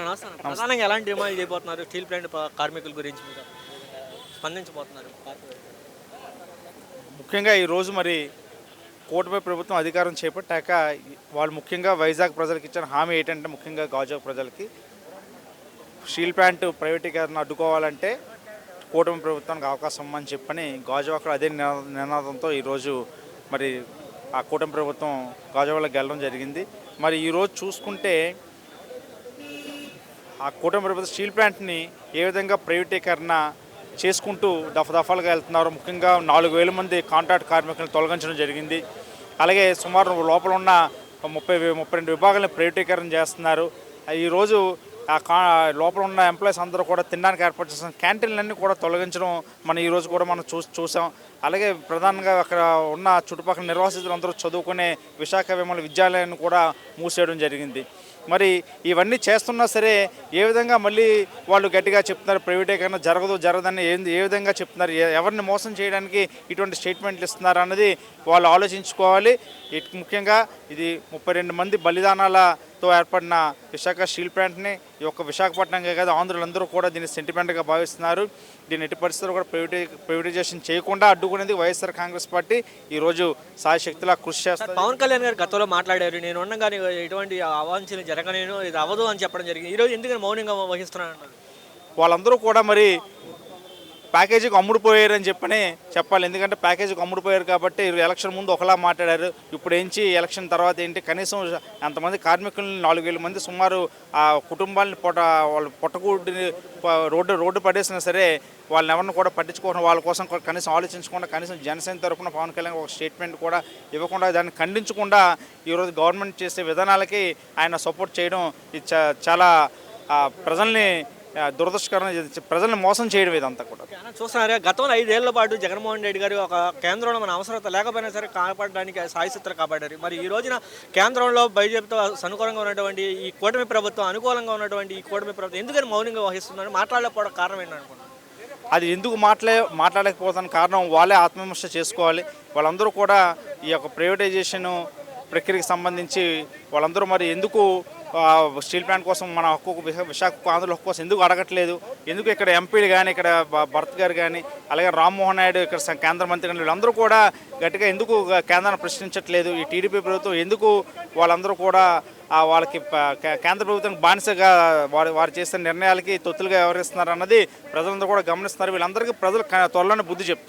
నమస్తే ప్రధానంగా ఎలాంటి డిమాండ్ చేయబోతున్నారు? స్టీల్ ప్లాంట్ కార్మికుల గురించి మీరు స్పందించబోతున్నారు. ముఖ్యంగా ఈరోజు మరి కూటమి ప్రభుత్వం అధికారం చేపట్టాక వాళ్ళు ముఖ్యంగా వైజాగ్ ప్రజలకు ఇచ్చిన హామీ ఏంటంటే ముఖ్యంగా గాజాగ్ ప్రజలకి స్టీల్ ప్లాంట్ ప్రైవేటీకరణ అడ్డుకోవాలంటే కూటమి ప్రభుత్వానికి అవకాశం ఉందని చెప్పని గాజువాకలో అదే నినాదంతో ఈరోజు మరి ఆ కూటమి ప్రభుత్వం గాజువాకలోకి వెళ్ళడం జరిగింది. మరి ఈరోజు చూసుకుంటే ఆ కూటమి ప్రభుత్వం స్టీల్ ప్లాంట్ని ఏ విధంగా ప్రైవేటీకరణ చేసుకుంటూ దఫదఫాలుగా వెళ్తున్నారు. ముఖ్యంగా నాలుగు వేల మంది కాంట్రాక్ట్ కార్మికులను తొలగించడం జరిగింది. అలాగే సుమారు లోపల ఉన్న ముప్పై ముప్పై రెండు విభాగాలను ప్రైవేటీకరణ చేస్తున్నారు. ఈరోజు ఆ కా లోపల ఉన్న ఎంప్లాయీస్ అందరూ కూడా తినడానికి ఏర్పాటు చేసిన క్యాంటీన్లన్నీ కూడా తొలగించడం మనం ఈరోజు కూడా మనం చూ చూసాం. అలాగే ప్రధానంగా అక్కడ ఉన్న చుట్టుపక్కల నిర్వాసితులందరూ చదువుకునే విశాఖ విమల విద్యాలయాన్ని కూడా మూసేయడం జరిగింది. మరి ఇవన్నీ చేస్తున్నా సరే ఏ విధంగా మళ్ళీ వాళ్ళు గట్టిగా చెప్తున్నారు ప్రైవేటీకరణ జరగదు జరగదని ఏ ఏ విధంగా చెప్తున్నారు ఎవరిని మోసం చేయడానికి ఇటువంటి స్టేట్మెంట్లు ఇస్తున్నారు అన్నది వాళ్ళు ఆలోచించుకోవాలి. ముఖ్యంగా ఇది ముప్పై రెండు మంది బలిదానాలతో ఏర్పడిన విశాఖ స్టీల్ ప్లాంట్ని ఈ యొక్క విశాఖపట్నంగా కాదు ఆంధ్రులందరూ కూడా దీన్ని సెంటిమెంట్గా భావిస్తున్నారు. దీని ఎట్టి పరిస్థితుల్లో కూడా ప్రైవేటీ ప్రైవేటైజేషన్ చేయకుండా అడ్డుకునేది వైఎస్ఆర్ కాంగ్రెస్ పార్టీ. ఈరోజు సాయశక్తిలా కృషి చేస్తారు పవన్ కళ్యాణ్ గారు గతంలో మాట్లాడారు నేను ఉండగానే ఎటువంటి అవాంఛన జరగలేను ఇది అవ్వదు అని చెప్పడం జరిగింది. ఈరోజు ఎందుకని మౌనంగా వహిస్తున్నాను వాళ్ళందరూ కూడా మరి ప్యాకేజీకి అమ్ముడుపోయారని చెప్పని చెప్పాలి. ఎందుకంటే ప్యాకేజీకి అమ్ముడుపోయారు కాబట్టి ఎలక్షన్ ముందు ఒకలా మాట్లాడారు. ఇప్పుడు ఏంచి ఎలక్షన్ తర్వాత ఏంటి కనీసం అంతమంది కార్మికులను నాలుగు వేల మంది సుమారు ఆ కుటుంబాలని పొట వాళ్ళు పొట్టకూడి రోడ్డు రోడ్డు పడేసినా సరే వాళ్ళని ఎవరిని కూడా పట్టించుకోవడం వాళ్ళ కోసం కనీసం ఆలోచించకుండా కనీసం జనసేన తరఫున పవన్ కళ్యాణ్ ఒక స్టేట్మెంట్ కూడా ఇవ్వకుండా దాన్ని ఖండించకుండా ఈరోజు గవర్నమెంట్ చేసే విధానాలకి ఆయన సపోర్ట్ చేయడం ఇది చాలా ప్రజల్ని దురదృష్టకరం ప్రజల్ని మోసం చేయడం ఇదంతా కూడా. చూస్తున్నారా? గతంలో ఐదేళ్ళ పాటు జగన్మోహన్ రెడ్డి గారు ఒక కేంద్రంలో మన అవసరత లేకపోయినా సరే కాపాడడానికి సాయశక్తులు కాపాడారు. మరి ఈ రోజున కేంద్రంలో బీజేపీతో అనుకూలంగా ఉన్నటువంటి ఈ కూటమి ప్రభుత్వం అనుకూలంగా ఉన్నటువంటి ఈ కూటమి ప్రభుత్వం ఎందుకని మౌనంగా వహిస్తున్నారు? మాట్లాడలేకపోవడం కారణం ఏంటనుకుంటున్నారు అది ఎందుకు మాట్లాడే మాట్లాడకపోతాను కారణం వాళ్ళే ఆత్మవిమర్శ చేసుకోవాలి. వాళ్ళందరూ కూడా ఈ యొక్క ప్రైవేటైజేషన్ ప్రక్రియకి సంబంధించి వాళ్ళందరూ మరి ఎందుకు స్టీల్ ప్లాంట్ కోసం మన హక్కు విశాఖ ఆంధ్రుల హక్కు కోసం ఎందుకు అడగట్లేదు? ఎందుకు ఇక్కడ ఎంపీలు కానీ ఇక్కడ భరత్ గారు కానీ అలాగే రామ్మోహన్ నాయుడు ఇక్కడ కేంద్ర మంత్రి కానీ వీళ్ళందరూ కూడా గట్టిగా ఎందుకు కేంద్రాన్ని ప్రశ్నించట్లేదు? ఈ టీడీపీ ప్రభుత్వం ఎందుకు వాళ్ళందరూ కూడా వాళ్ళకి కేంద్ర ప్రభుత్వానికి బానిసగా వారు వారు చేసిన నిర్ణయాలకి తొత్తులుగా వ్యవహరిస్తున్నారు అన్నది ప్రజలందరూ కూడా గమనిస్తున్నారు. వీళ్ళందరికీ ప్రజలు త్వరలోనే బుద్ధి చెప్తారు